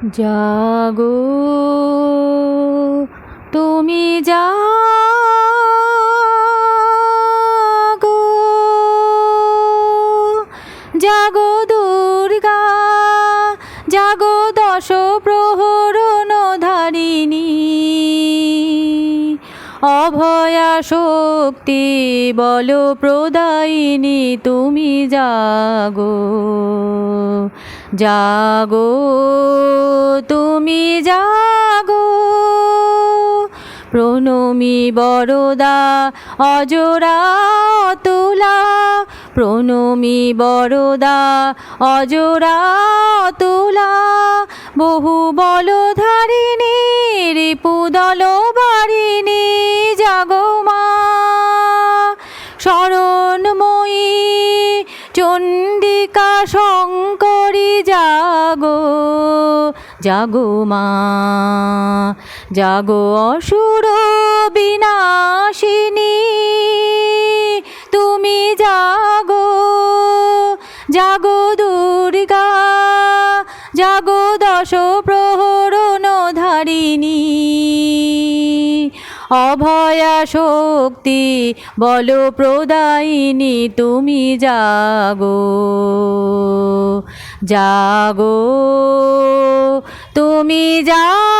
জাগো, তুমি জাগো জাগো দুর্গা, জাগো দশ প্রহরণ অভয়া শক্তি বল প্রদায়িনী, তুমি জাগো জাগো। তুমি জাগো। প্রণমী বরদা অজরা তুলা। প্রণমী বরদা অজরা তুলা। বহু বলধারিণী রিপুদল জাগো মা। শরণময়ী চণ্ডিকা শঙ্করী, জাগো জাগো মা, জাগো অসুর বিনাশিনী তুমি জাগো জাগো দুর্গা, জাগো দশ প্রহরণ ধারিণী অভয়া শক্তি বল প্রদায়িনী, তুমি জাগো জাগো। তুমি জাগো